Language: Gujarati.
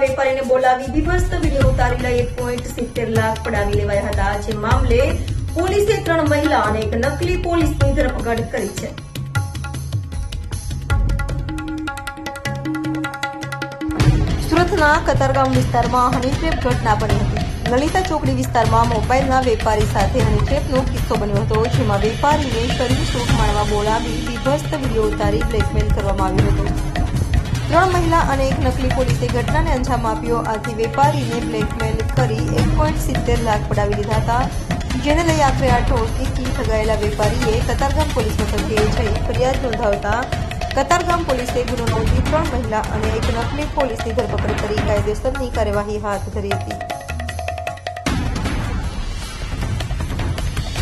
વેપારીને બોલાવી બીભત્સ વીડિયો ઉતારી લઈ એક પોઈન્ટ સિત્તેર લાખ પડાવી લેવાયા હતા. જે મામલે પોલીસે ત્રણ મહિલા અને એક નકલી પોલીસની ધરપકડ કરી છે. સુરતના કતારગામ વિસ્તારમાં હનીટ્રેપ ઘટના બની હતી. લલિતા ચોકડી વિસ્તારમાં મોબાઈલના વેપારી સાથે હનીટ્રેપનો કિસ્સો બન્યો હતો, જેમાં વેપારીને શરીર સુખ માણવા બોલાવી વિભસ્ત વીડિયો ઉતારી બ્લેકમેલ કરવામાં આવ્યો હતો. ત્રણ મહિલા અને એક નકલી પોલીસે ઘટનાને અંજામ આપ્યો. આથી વેપારીને બ્લેકમેલ કરી એક પોઈન્ટ સિત્તેર લાખ પડાવી લીધા હતા. જેને લઈ આખરે આ ટોળકીથી ઠગાયેલા વેપારીએ કતારગામ પોલીસ મથકે જઈ ફરિયાદ નોંધાવતા કતારગામ પોલીસે ગુનો નોંધી ત્રણ મહિલા અને એક નકલી પોલીસની ધરપકડ કરી કાયદેસરની કાર્યવાહી હાથ ધરી હતી.